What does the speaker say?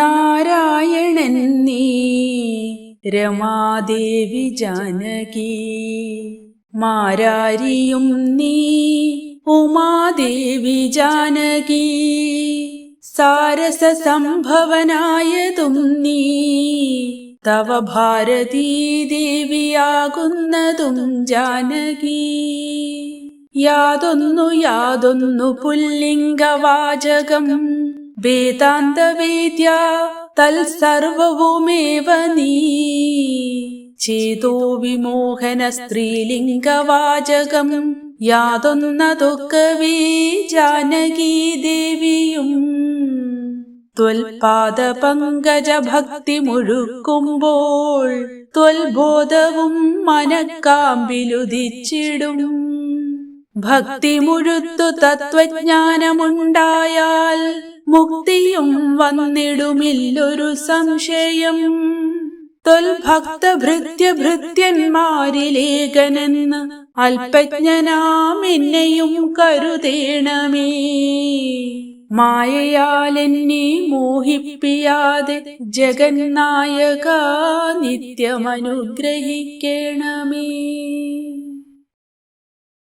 നാരായണൻ നീ രമാദേവി ജാനകി. മാരാരിയും നീ ഉമാദേവി ജാനകി. സാരസ സംഭവനായതും നീ തവ ഭാരതീ ദേവിയാകുന്നതും ജാനകി. യാതൊന്നു യാതൊന്നു പുല്ലിംഗവാചകം വേദാന്തവേദ്യ തൽസർവവുമേവ നീ. ചേതോ വിമോഹന സ്ത്രീലിംഗവാചകം യാതൊന്നതൊക്കവേ ജാനകീ ദേവിയും. ത്വൽപാദ പങ്കജ ഭക്തി മുഴുക്കുമ്പോൾ ത്വൽബോധവും മനക്കാമ്പിലുദിച്ചിടും. ഭക്തി മുഴുത്തു തത്വജ്ഞാനമുണ്ടായാൽ മുക്തിയും വന്നിടുമില്ലൊരു സംശയം. തൊൽഭക്തഭൃത്യ ഭൃത്യന്മാരിലേഖനെന്ന് അല്പജ്ഞനാം എന്നെയും കരുതേണമേ. മായയാൽ എന്നെ മോഹിപ്പിയാതെ ജഗന്നായക നിത്യമനുഗ്രഹിക്കണമേ.